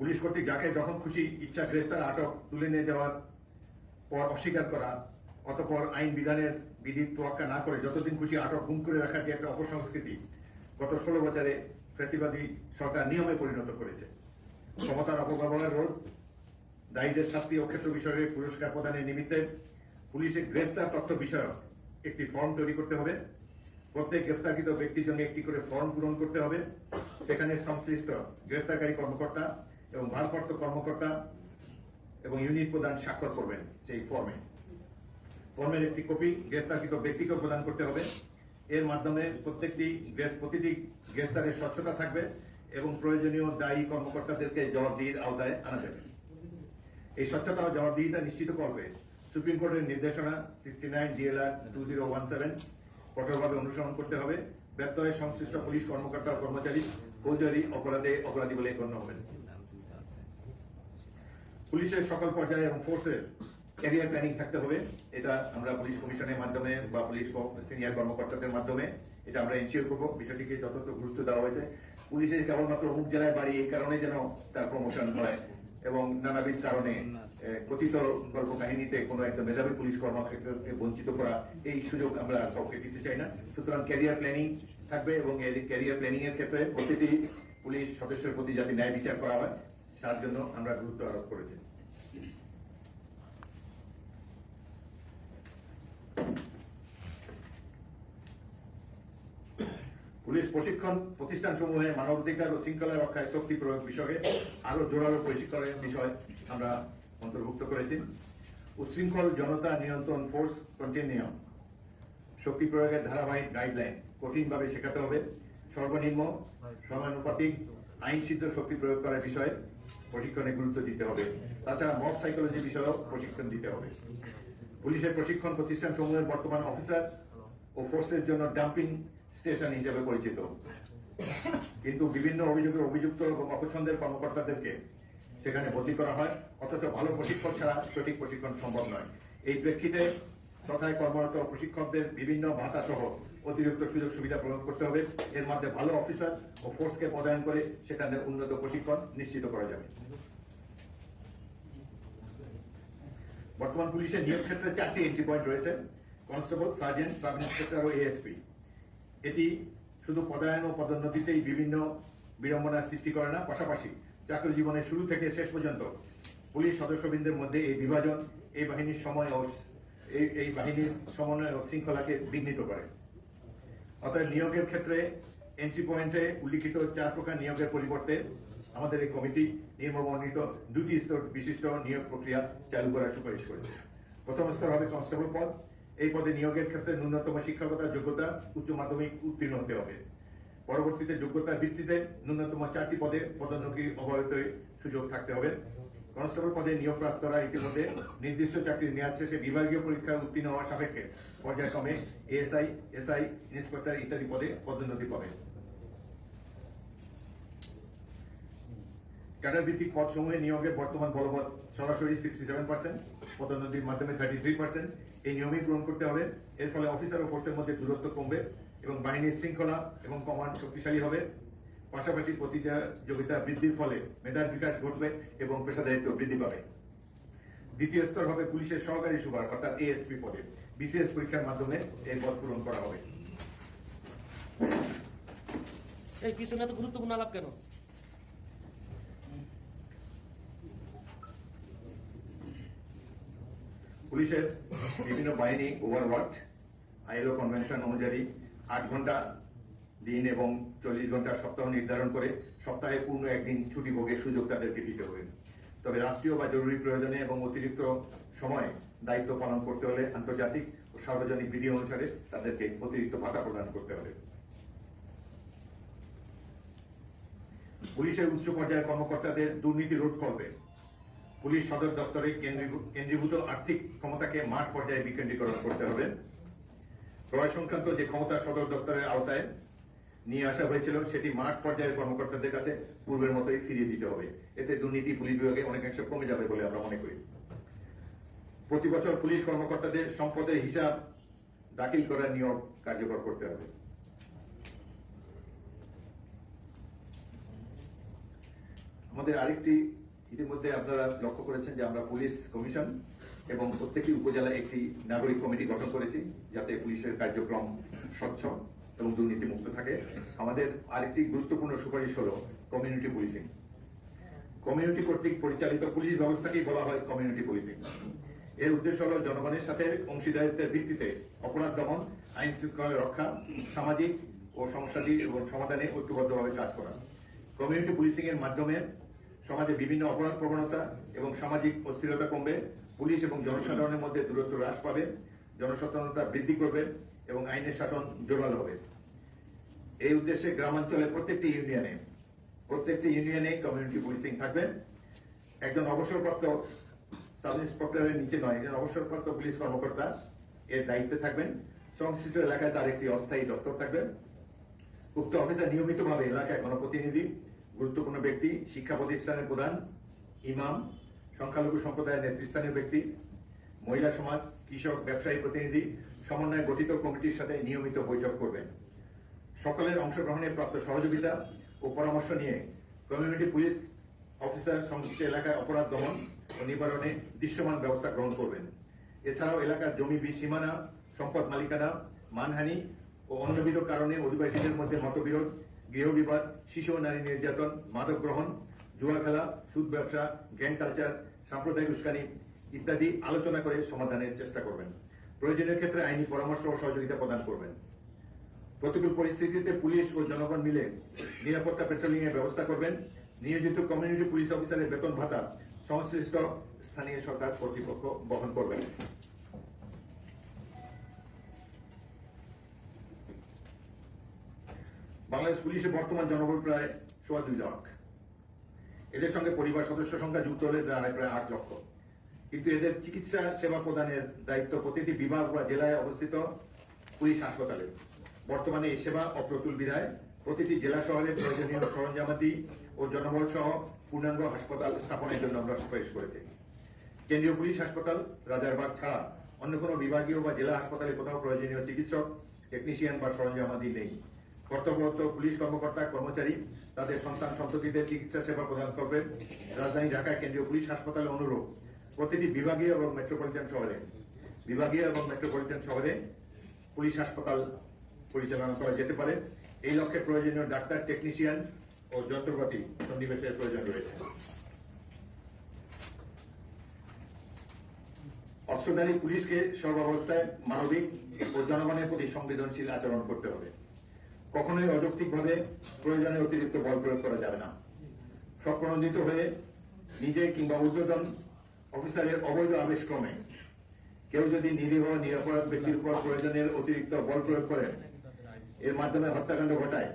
Police কর্তৃক যাকে যখন খুশি ইচ্ছা গ্রেফতার আটক তুলে নিয়ে যাওয়ার পর অস্বীকার করা, অতপর আইন বিধানের বিধি তোয়াক্কা না করে যতদিন খুশি আটক গুম করে রাখার যে একটা অপসংস্কৃতি গত ষোলো বছরে ফ্যাসিবাদী সরকার নিয়মে পরিণত করেছে। ক্ষমতার অপব্যবহার রোধ, দায়ীদের শাস্তি ও ক্ষেত্র বিষয়ে পুরস্কার প্রদানের নিমিত্তে পুলিশের গ্রেফতার তথ্য বিষয়ক একটি ফর্ম তৈরি করতে হবে। প্রত্যেক গ্রেফতারকৃত ব্যক্তির জন্য একটি করে ফর্ম পূরণ করতে হবে। সেখানে সংশ্লিষ্ট গ্রেফতারকারী কর্মকর্তা এবং ভারপ্রাপ্ত কর্মকর্তা এবং ইউনিট প্রদান স্বাক্ষর করবেন সেই ফর্মে। ফর্মের একটি কপি গ্রেফতারকৃত ব্যক্তিকে প্রদান করতে হবে। এর মাধ্যমে প্রত্যেকটি প্রতিটি গ্রেফতারের স্বচ্ছতা থাকবে এবং প্রয়োজনীয় দায়ী কর্মকর্তাদেরকে জবাবদিহির আওতায় আনা যাবে। এই স্বচ্ছতা ও জবাবদিহিতা নিশ্চিত করবে সুপ্রিম কোর্টের নির্দেশনা sixty nine DLR two zero one seven কঠোরভাবে অনুসরণ করতে হবে। ব্যর্থ সংশ্লিষ্ট পুলিশ কর্মকর্তা ও কর্মচারী ফৌজদারি অপরাধে অপরাধী বলে গণ্য হবেন। পুলিশের সকল পর্যায়ে এবং ফোর্সের ক্যারিয়ার প্ল্যানিং থাকতে হবে। এটা আমরা পুলিশ কমিশনের মাধ্যমে বা পুলিশ সিনিয়র কর্মকর্তাদের মাধ্যমে এটা আমরা এনশিওর করব। বিষয়টিকে যথাযথ গুরুত্ব দেওয়া হয়েছে। পুলিশের কেবলমাত্র অমুক জেলায় বাড়ি এই কারণে যেন তার প্রমোশন হয় এবং নানাবিধ কারণে কথিত গল্প কাহিনীতে কোনো একটা মেধাবী পুলিশ কর্মক্ষেত্রকে বঞ্চিত করা এই সুযোগ আমরা কাউকে দিতে চাই না। সুতরাং ক্যারিয়ার প্ল্যানিং থাকবে এবং ক্যারিয়ার প্ল্যানিং এর ক্ষেত্রে প্রতিটি পুলিশ সদস্যের প্রতি যাতে ন্যায় বিচার করা হয় তার জন্য আমরা গুরুত্ব আরোপ করেছি। পুলিশ প্রশিক্ষণ প্রতিষ্ঠান সমূহে মানবাধিকার ও শৃঙ্খলা রক্ষায় শক্তি প্রয়োগ বিষয়ে আরও জোরালো প্রশিক্ষণের বিষয় আমরা অন্তর্ভুক্ত করেছি। উচ্ছৃঙ্খল জনতা নিয়ন্ত্রণ ফোর্স কন্টিনিয়াম শক্তি প্রয়োগের ধারাবাহিক গাইডলাইন কঠিনভাবে শেখাতে হবে। সর্বনিম্ন সমানুপাতিক আইন সিদ্ধ শক্তি প্রয়োগ করার বিষয়ে প্রশিক্ষণে গুরুত্ব দিতে হবে। তাছাড়া মব সাইকোলজি বিষয়েও প্রশিক্ষণ দিতে হবে। পুলিশের প্রশিক্ষণ প্রতিষ্ঠান সমূহের বর্তমান অফিসার ও ফোর্সের জন্য ডাম্পিং স্টেশন হিসেবে পরিচিত। কিন্তু বিভিন্ন অভিযোগে অভিযুক্ত এবং অপছন্দের কর্মকর্তাদেরকে সেখানে ভর্তি করা হয়। অথচ ভালো প্রশিক্ষণ ছাড়া সঠিক প্রশিক্ষণ সম্ভব নয়। এই প্রেক্ষিতে তথায় কর্মরত প্রশিক্ষকদের বিভিন্ন ভাতা সহ অতিরিক্ত সুযোগ সুবিধা প্রদান করতে হবে। এর মধ্যে ভালো অফিসার ও ফোর্সকে পদায়ন করে সেখানে উন্নত প্রশিক্ষণ নিশ্চিত করা যাবে। বর্তমান পুলিশের নিয়োগ ক্ষেত্রে চারটি এন্ট্রি পয়েন্ট রয়েছে। কনস্টেবল সার্জেন্ট সাব ইন্সপেক্টর ও এএসপি এটি শুধু পদায়ন ও পদোন্নতিতেই বিভিন্ন বিড়ম্বনার সৃষ্টি করে না, পাশাপাশি চাকরি জীবনের শুরু থেকে শেষ পর্যন্ত পুলিশ সদস্যবৃন্দের মধ্যে এই বিভাজন, এই বাহিনীর সময় ও এই বাহিনীর সমন্বয় ও শৃঙ্খলাকে বিঘ্নিত করে। অতএব নিয়োগের ক্ষেত্রে এন্ট্রি পয়েন্টে উল্লিখিত চার প্রকার নিয়োগের পরিবর্তে আমাদের এই কমিটি নির্মবর্ণিত দুটি স্তর বিশিষ্ট নিয়োগ প্রক্রিয়া চালু করার সুপারিশ করেছে। প্রথম স্তর হবে কনস্টেবল পদ। এই পদে নিয়োগের ক্ষেত্রে ন্যূনতম শিক্ষাগত যোগ্যতা, উচ্চ মাধ্যমিক উত্তীর্ণ হতে হবে। পরবর্তীতে যোগ্যতার ভিত্তিতে ন্যূনতম চারটি পদে পদোন্নতি অব্যাহত সুযোগ থাকতে হবে। কনস্টেবল পদে নিয়োগপ্রাপ্তরা ইতিমধ্যে নির্দিষ্ট চাকরির মেয়াদ শেষে বিভাগীয় পরীক্ষায় উত্তীর্ণ হওয়া সাপেক্ষে পর্যায়ক্রমে এএসআই, এসআই, ইন্সপেক্টর ইত্যাদি পদে পদোন্নতি পাবে। ক্যাডার ভিত্তিক পদ সমূহে নিয়োগের বর্তমান বলবৎ সরাসরি সিক্সটি সেভেন পার্সেন্ট পদোন্নতির মাধ্যমে থার্টি থ্রি পার্সেন্ট এই নিয়মই পূরণ করতে হবে। এর ফলে অফিসার ও ফোর্সের মধ্যে দূরত্ব কমবে এবং বাহিনীর শৃঙ্খলা এবং কমান্ড শক্তিশালী হবে। পাশাপাশি প্রতিযোগিতা বৃদ্ধির ফলে মেধার বিকাশ ঘটবে এবং পেশাদারিত্ব বৃদ্ধি পাবে। দ্বিতীয় স্তর হবে পুলিশের সহকারী সুপার অর্থাৎ এএসপি পদে। বিসিএস পরীক্ষার মাধ্যমে এই পদ পূরণ করা হবে। এই পিছনে এত গুরুত্বপূর্ণ আলাপ কেন? পুলিশের বিভিন্ন বাহিনী ওভারওয়ার্ক আইএলও কনভেনশন অনুযায়ী আট ঘণ্টা দিন এবং চল্লিশ ঘণ্টা সপ্তাহ নির্ধারণ করে সপ্তাহে পূর্ণ একদিন ছুটি ভোগের সুযোগ তাদেরকে দিতে হবে। তবে রাষ্ট্রীয় বা জরুরি প্রয়োজনে এবং অতিরিক্ত সময় দায়িত্ব পালন করতে হলে আন্তর্জাতিক ও সার্বজনিক বিধি অনুসারে তাদেরকে অতিরিক্ত ভাতা প্রদান করতে হবে। পুলিশের উচ্চ পর্যায়ের কর্মকর্তাদের দুর্নীতি রোধ করবে। পুলিশ সদর দপ্তরে কেন্দ্রীভূ- কেন্দ্রীভূত আর্থিক ক্ষমতাকে মাঠ পর্যায়ে বিকেন্দ্রীকরণ করতে হবে। ক্রয় সংক্রান্ত যে ক্ষমতা সদর দপ্তরের আওতায় নিয়ে আসা হয়েছিল, সেটি মাঠ পর্যায়ের কর্মকর্তাদের কাছে পূর্বের মতোই ফিরিয়ে দিতে হবে। এতে দুর্নীতি পুলিশ বিভাগে অনেকাংশে কমে যাবে বলে আমরা মনে করি। প্রতি বছর পুলিশ কর্মকর্তাদের সম্পদের হিসাব দাখিল করার নিয়ম কার্যকর করতে হবে। আমাদের আরেকটি ইতিমধ্যে আপনারা লক্ষ্য করেছেন যে আমরা পুলিশ কমিশন এবং প্রত্যেকটি উপজেলায় একটি নাগরিক কমিটি গঠন করেছি, যাতে পুলিশের কার্যক্রম স্বচ্ছ এবং দুর্নীতিমুক্ত থাকে। আমাদের আরেকটি গুরুত্বপূর্ণ সুপারিশ হলো কমিউনিটি পুলিশিং কমিউনিটি কর্তৃক পরিচালিত পুলিশ ব্যবস্থাকেই বলা হয় কমিউনিটি পুলিশিং এর উদ্দেশ্য হল জনগণের সাথে অংশীদারিত্বের ভিত্তিতে অপরাধ দমন, আইন শৃঙ্খলা রক্ষা, সামাজিক ও সমস্যাটি এবং সমাধানে ঐক্যবদ্ধভাবে কাজ করা। কমিউনিটি পুলিশিং এর মাধ্যমে সমাজে বিভিন্ন অপরাধ প্রবণতা এবং সামাজিক অস্থিরতা কমবে। পুলিশ এবং জনসাধারণের মধ্যে দূরত্ব হ্রাস পাবে, জনসচেতনতা বৃদ্ধি করবে এবং আইনের শাসন জোরালো হবে। এই উদ্দেশ্যে গ্রামাঞ্চলে প্রত্যেকটি ইউনিয়নে প্রত্যেকটি ইউনিয়নে কমিউনিটি পুলিশিং থাকবে। একজন অবসরপ্রাপ্ত সাব ইন্সপেক্টরের নিচে নয়, একজন অবসরপ্রাপ্ত পুলিশ কর্মকর্তা এর দায়িত্বে থাকবেন। সংশ্লিষ্ট এলাকায় তার একটি অস্থায়ী দপ্তর থাকবে। উক্ত অফিসার নিয়মিতভাবে এলাকায় গণপ্রতিনিধি, গুরুত্বপূর্ণ ব্যক্তি, শিক্ষা প্রতিষ্ঠানের প্রধান, ইমাম, সংখ্যালঘু সম্প্রদায়ের নেতৃস্থানীয় ব্যক্তি, মহিলা সমাজ, কৃষক, ব্যবসায়ী প্রতিনিধি, সমন্বয়ে গঠিত কমিটির সাথে নিয়মিত বৈঠক করবেন। সকলের অংশগ্রহণে প্রাপ্ত সহযোগিতা ও পরামর্শ নিয়ে কমিউনিটি পুলিশ অফিসার সংশ্লিষ্ট এলাকায় অপরাধ দমন ও নিবারণে দৃশ্যমান ব্যবস্থা গ্রহণ করবেন। এছাড়াও এলাকার জমি সীমানা, সম্পদ মালিকানা, মানহানি ও অন্যবিধ কারণে অধিবাসীদের মধ্যে মতবিরোধ গৃহবিবাদ শিশু নারী নির্যাতন, মাদক গ্রহণ, জুয়া খেলা, সুদ ব্যবসা গ্যাং কালচার সাম্প্রদায়িক উস্কানি ইত্যাদি আলোচনা করে সমাধানের চেষ্টা করবেন। প্রয়োজনীয় ক্ষেত্রে আইনি পরামর্শ ও সহযোগিতা প্রদান করবেন। প্রতিকূল পরিস্থিতিতে পুলিশ ও জনগণ মিলে নিরাপত্তা পেট্রোলিং এর ব্যবস্থা করবেন। নিয়োজিত কমিউনিটি পুলিশ অফিসারের বেতন ভাতা সংশ্লিষ্ট স্থানীয় সরকার কর্তৃপক্ষ বহন করবেন বাংলাদেশ পুলিশের বর্তমান জনবল প্রায় সোয়া দুই লাখ। এদের সঙ্গে পরিবার সদস্য সংখ্যা যুক্ত হলে দাঁড়ায় প্রায় আট লক্ষ। কিন্তু এদের চিকিৎসা সেবা প্রদানের দায়িত্ব প্রতিটি বিভাগ বা জেলায় অবস্থিত পুলিশ হাসপাতালে। বর্তমানে এই সেবা অপ্রতুল বিধায় প্রতিটি জেলা শহরে প্রয়োজনীয় সরঞ্জামাদি ও জনবল সহ পূর্ণাঙ্গ হাসপাতাল স্থাপনের জন্য আমরা সুপারিশ করেছি কেন্দ্রীয় পুলিশ হাসপাতাল, রাজারবাগ ছাড়া অন্য কোনো বিভাগীয় বা জেলা হাসপাতালে কোথাও প্রয়োজনীয় চিকিৎসক টেকনিশিয়ান বা সরঞ্জামাদি নেই। কর্তব্যরত পুলিশ কর্মকর্তা, কর্মচারী তাদের সন্তান সন্ততিদের চিকিৎসা সেবা প্রদান করবেন। রাজধানী ঢাকায় কেন্দ্রীয় পুলিশ হাসপাতালে অনুরূপ প্রতিটি বিভাগীয় এবং মেট্রোপলিটন শহরে। বিভাগীয় এবং মেট্রোপলিটন শহরে পুলিশ হাসপাতাল পরিচালনা করা যেতে পারে। এই লক্ষ্যে প্রয়োজনীয় ডাক্তার, টেকনিশিয়ান ও যন্ত্রপাতি সন্নিবেশের প্রয়োজন রয়েছে। অস্ত্রধারী পুলিশকে সর্বাবস্থায় মানবিক ও জনগণের প্রতি সংবেদনশীল আচরণ করতে হবে। কখনোই অযৌক্তিকভাবে প্রয়োজনে অতিরিক্ত বল প্রয়োগ করা যাবে না। স্বপ্রণোদিত হয়ে নিজে কিংবা ঊর্ধ্বতন অফিসারের অবৈধ আবেশক্রমে কেউ যদি নিরীহ, নিরাপরাধ ব্যক্তির উপর প্রয়োজনের অতিরিক্ত বল প্রয়োগ করে এর মাধ্যমে হত্যাকাণ্ড ঘটায়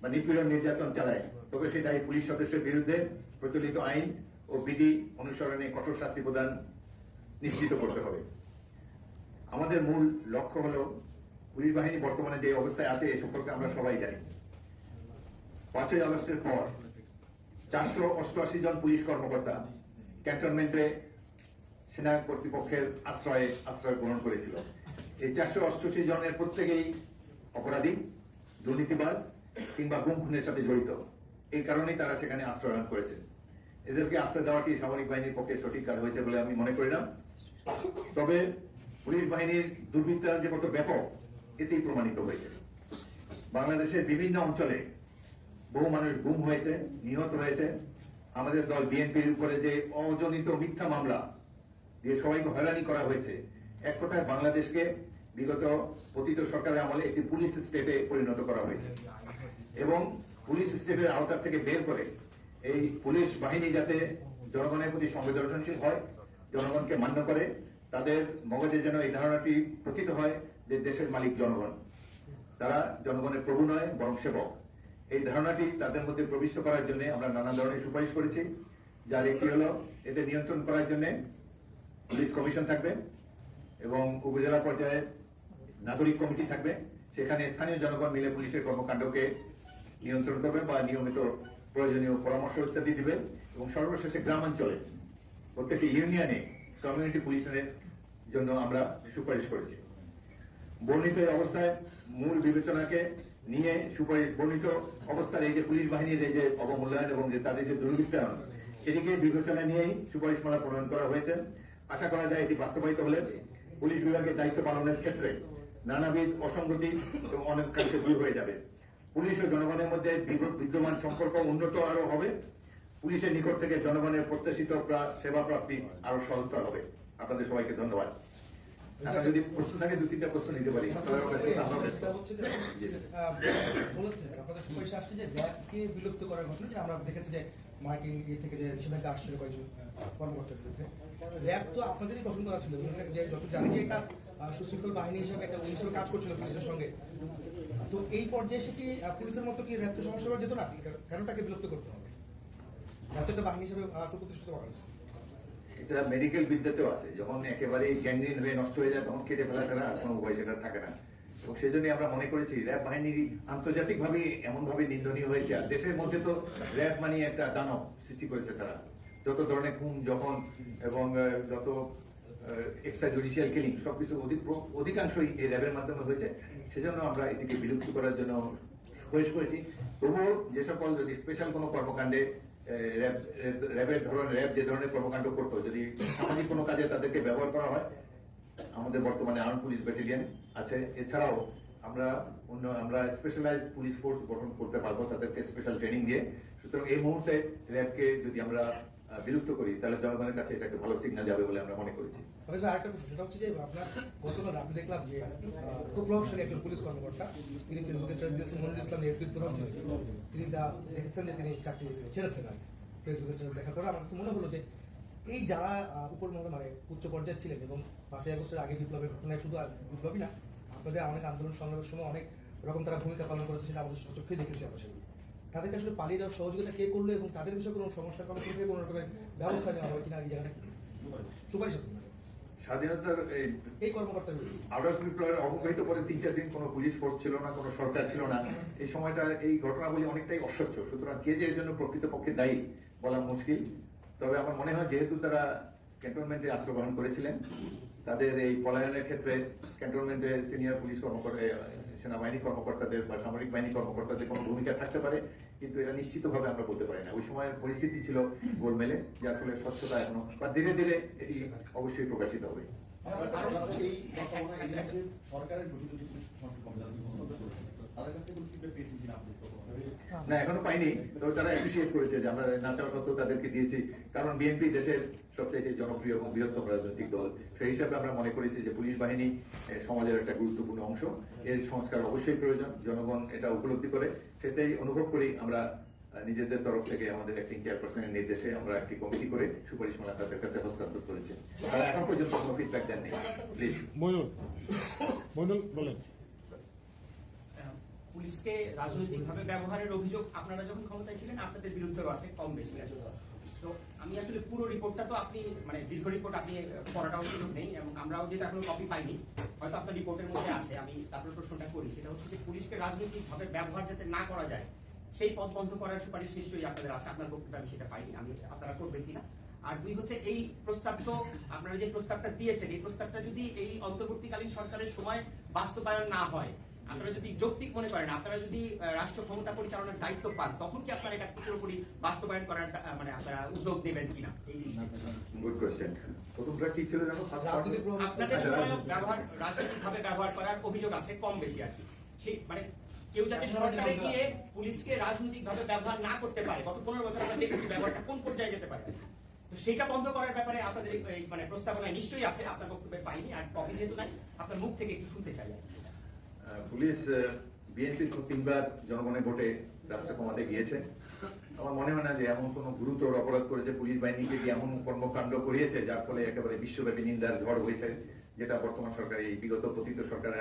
বা নিপীড়ন নির্যাতন চালায়। তবে সেটা এই পুলিশ সদস্যের বিরুদ্ধে প্রচলিত আইন ও বিধি অনুসরণে কঠোর শাস্তি প্রদান নিশ্চিত করতে হবে। আমাদের মূল লক্ষ্য হলো, পুলিশ বাহিনী বর্তমানে যে অবস্থায় আছে এ সম্পর্কে আমরা সবাই জানি। পাঁচই আগস্টের পর চারশো অষ্টআশি জন পুলিশ কর্মকর্তা ক্যান্টনমেন্টে সেনা কর্তৃপক্ষের আশ্রয়ে আশ্রয় গ্রহণ করেছিল। এই চারশো অষ্টআশি জনের প্রত্যেকেই অপরাধী, দুর্নীতিবাজ কিংবা গুম খুনের সাথে জড়িত। এই কারণেই তারা সেখানে আশ্রয় গ্রহণ করেছেন এদেরকে আশ্রয় দেওয়াটি সামরিক বাহিনীর পক্ষে সঠিক কাজ হয়েছে বলে আমি মনে করি না। তবে পুলিশ বাহিনীর দুর্বৃত্তায়ন যে কত ব্যাপক, এতেই প্রমাণিত হয়েছে। বাংলাদেশের বিভিন্ন অঞ্চলে বহু মানুষ গুম হয়েছে, নিহত হয়েছে। আমাদের দল বিএনপির উপরে যে অজনিত মিথ্যা মামলা দিয়ে সবাইকে হয়রানি করা হয়েছে, এক কথায় বাংলাদেশকে বিগত পতিত সরকারের আমলে একটি পুলিশ স্টেটে পরিণত করা হয়েছে। এবং পুলিশ স্টেটের আওতার থেকে বের করে এই পুলিশ বাহিনী যাতে জনগণের প্রতি সংবেদনশীল হয়, জনগণকে মান্য করে, তাদের মগজে যেন এই ধারণাটি প্রতীত হয় যে দেশের মালিক জনগণ। তারা জনগণের প্রভু নয়, বরং সেবক। এই ধারণাটি তাদের মধ্যে প্রবিষ্ট করার জন্য আমরা নানা ধরনের সুপারিশ করেছি, যার একটি হলো এতে নিয়ন্ত্রণ করার জন্য পুলিশ কমিশন থাকবে এবং উপজেলা পর্যায়ে নাগরিক কমিটি থাকবে। সেখানে স্থানীয় জনগণ মিলে পুলিশের কর্মকাণ্ডকে নিয়ন্ত্রণ করবে বা নিয়মিত প্রয়োজনীয় পরামর্শ ইত্যাদি দিবে এবং সর্বশেষে গ্রামাঞ্চলে প্রত্যেকটি ইউনিয়নে কমিউনিটি পুলিশের জন্য আমরা সুপারিশ করেছি। বর্ণিত অবস্থায় মূল বিবেচনাকে নিয়ে সুপারিশ, বর্ণিত অবস্থার এই যে পুলিশ বাহিনীর এই যে অবমূল্যায়ন এবং যে তাদের যে দুর্বৃত্তায়ন এটিকে বিবেচনা নিয়েই সুপারিশমালা প্রণয়ন করা হয়েছে। আশা করা যায় এটি বাস্তবায়িত হলে পুলিশ বিভাগের দায়িত্ব পালনের ক্ষেত্রে নানাবিধ অসঙ্গতি এবং অনেকাংশে দূর হয়ে যাবে। পুলিশ ও জনগণের মধ্যে বিদ্যমান সম্পর্ক উন্নত আরও হবে। পুলিশের নিকট থেকে জনগণের প্রত্যাশিত সেবা প্রাপ্তি আরও সহজতর হবে। আপনাদের সবাইকে ধন্যবাদ। আপনার যদি প্রশ্ন থাকে দু তিনটা প্রশ্ন নিতে পারি। তবে আমরা ব্যস্ত, আমরা ব্যস্ত। এটা হচ্ছে যে, আহ, বলেছে আপনাদের সুপারিশ আসছে যে র্যাবকে বিলুপ্ত করার ঘটনা যে আমরা দেখেছি যে মার্কিন ইয়ে থেকে যে আসছিল কয়েকজন কর্মকর্তার বিরুদ্ধে। র্যাব তো আপনাদেরই গঠন করা ছিল। যত জানি যে সুশৃঙ্খল বাহিনী হিসেবে একটা কাজ করছিল পুলিশের সঙ্গে। তো এই পর্যায়ে এসে কি পুলিশের মতো কি র্যাবকে সমস্যা করা যেত না? কেন তাকে বিলুপ্ত করতে হবে? র্যাব একটা বাহিনী হিসেবে আত্মপ্রতিষ্ঠিত করা হয়েছে। এটা মেডিকেল বিদ্যাতেও আছে। যখন একেবারে গ্যাংগ্রিন হয়ে নষ্ট হয়ে যায়, তখন কেটে ফেলা ছাড়া কোনো উপায় সেটা থাকে না। এবং সেই আমরা মনে করেছি র্যাব বাহিনী আন্তর্জাতিক ভাবে এমন ভাবে নিন্দনীয় হয়েছে। আর দেশের মধ্যে তো র্যাব মানে একটা দানব সৃষ্টি করেছে তারা। যত ধরনের খুন যখন এবং যত এক্সট্রা জুডিশিয়াল কিলিং সবকিছু অধিকাংশই এই র্যাবের মাধ্যমে হয়েছে। সেজন্য আমরা এটিকে বিলুপ্ত করার জন্য সুপারিশ করেছি। তবুও যে সকল যদি স্পেশাল কোনো কর্মকাণ্ডে র্যাবের ধরন র্যাব যে ধরনের কর্মকাণ্ড করতো, যদি সামাজিক কোনো কাজে তাদেরকে ব্যবহার করা হয় আমাদের বর্তমানে আর্ম পুলিশ ব্যাটালিয়ন আছে। এছাড়াও আমরা অন্য, আমরা স্পেশালাইজ পুলিশ ফোর্স গঠন করতে পারব তাদেরকে স্পেশাল ট্রেনিং দিয়ে। সুতরাং এই মুহূর্তে র্যাবকে যদি আমরা বিলুপ্ত করি, তাহলে জনগণের কাছে এটা একটা ভালো সিগন্যাল যাবে বলে আমরা মনে করেছি। তিনি ফেসবুকে পরে আমার কাছে মনে হলো যে এই যারা উপর মানে উচ্চ পর্যায়ে ছিলেন এবং পাঁচই আগস্টের আগে বিপ্লবের ঘটনায় শুধু বিপ্লবী না আপনাদের অনেক আন্দোলন সংগ্রামের সময় অনেক রকম তারা ভূমিকা পালন করেছে সেটা আমাদের চোখে দেখেছি আমরা সেগুলো। তাদেরকে আসলে পালিয়ে যাওয়ার সহযোগিতা কে করল এবং তাদের বিষয়ে কোনো সমস্যা করার ক্ষেত্রে কোনো রকমের ব্যবস্থা নেওয়া হবে কিনা এই জায়গাটা? সুপারিশ আছে। স্বাধীনতার এই কর্মকর্তার আওয়াজ বিপ্লবের অবহিত পরে তিন চার দিন কোনো পুলিশ ফোর্স ছিল না কোনো সরকার ছিল না। এই সময়টা এই ঘটনাগুলি অনেকটাই অস্বচ্ছ সুতরাং কে যে এর জন্য প্রকৃতপক্ষে দায়ী বলা মুশকিল। তবে আমার মনে হয় যেহেতু তারা ক্যান্টনমেন্টে আশ্রয় গ্রহণ করেছিলেন, তাদের এই পলায়নের ক্ষেত্রে ক্যান্টনমেন্টে সিনিয়র পুলিশ কর্মকর্তা সেনাবাহিনী কর্মকর্তাদের বা সামরিক বাহিনী কর্মকর্তাদের কোনো ভূমিকা থাকতে পারে, কিন্তু এটা নিশ্চিতভাবে আমরা বলতে পারি না। ওই সময়ের পরিস্থিতি ছিল গোলমেলে, যার ফলে স্বচ্ছতা এখনও বা ধীরে ধীরে এটি অবশ্যই প্রকাশিত হবে। না, এখনও পাইনি, তো তারা অ্যাপ্রিসিয়েট করেছে যে আমরা না চাওয়া সত্ত্বেও তাদেরকে দিয়েছি। কারণ বিএনপি দেশের সবচেয়ে জনপ্রিয় এবং বৃহত্তম রাজনৈতিক দল। সেই হিসাবে আমরা মনে করেছি যে পুলিশ বাহিনী সমাজের একটা গুরুত্বপূর্ণ অংশ। এর সংস্কার অবশ্যই প্রয়োজন, জনগণ এটা উপলব্ধি করে। সেটাই অনুভব করি আমরা নিজেদের তরফ থেকে আমাদের অ্যাক্টিং চেয়ারপারসনের নির্দেশে আমরা একটি কমিটি করে সুপারিশমালা তাদের কাছে হস্তান্তর করেছি। তারা এখন পর্যন্ত কোনো ফিডব্যাক দেননি। প্লিজ মইনুল মইনুল বলেন। পুলিশকে রাজনৈতিকভাবে ব্যবহারের অভিযোগ আপনারা যখন ক্ষমতায় ছিলেন আপনাদের বিরুদ্ধেও আছে কম বেশি তো আমি আসলে পুরো রিপোর্টটা তো আপনি মানে দীর্ঘ রিপোর্ট আপনি পড়াটাও সুযোগ নেই এবং আমরাও যেটা এখনও কপি পাইনি হয়তো আপনার রিপোর্টের মধ্যে আছে আমি তারপরে প্রশ্নটা করি। সেটা হচ্ছে যে পুলিশকে রাজনৈতিকভাবে ব্যবহার যাতে না করা যায় সেই পথ বন্ধ করার সুপারিশ নিশ্চয়ই আপনাদের আছে। আপনার বক্তব্য আমি সেটা পাইনি। আমি আপনারা করবেন কিনা? আর দুই হচ্ছে এই প্রস্তাব তো আপনারা যে প্রস্তাবটা দিয়েছেন এই প্রস্তাবটা যদি এই অন্তর্বর্তীকালীন সরকারের সময় বাস্তবায়ন না হয় আপনারা যদি যৌক্তিক মনে করেন আপনারা যদি আহ, রাষ্ট্র ক্ষমতা পরিচালনার দায়িত্ব পান তখন কি আপনারা এটা পুরোপুরি বাস্তবায়ন করার মানে আপনারা উদ্যোগ নেবেন কিনা। গুড কোয়েশ্চেন প্রথমটা কি ছিল জানো রাজনৈতিক প্রভাব- আপনাদের সময় ব্যবহার রাজনৈতিকভাবে ব্যবহার করার অভিযোগ আছে কম বেশি আর কি। সেই মানে কেউ যাতে সরকারে গিয়ে পুলিশকে রাজনৈতিকভাবে ব্যবহার না করতে পারে, গত পনেরো বছর আমরা দেখেছি ব্যবহারটা কোন পর্যায়ে যেতে পারে। তো সেটা বন্ধ করার ব্যাপারে আপনাদের মানে প্রস্তাবনায় নিশ্চয়ই আছে, আপনার বক্তব্যে পাইনি আর কপি যেহেতু নাই, আপনার মুখ থেকে একটু শুনতে চাই। পুলিশ বিএনপির তিনবার জনগণের ভোটে রাষ্ট্র ক্ষমতায় গিয়েছে। আমার মনে হয় না যে এমন কোন গুরুতর অপরাধ করেছে পুলিশ বাহিনীকে দিয়ে এমন কর্মকাণ্ড করিয়েছে, যার ফলে একেবারে বিশ্বব্যাপী নিন্দার ঝড় হয়েছে, যেটা বর্তমান সরকার এই বিগত পতিত সরকারের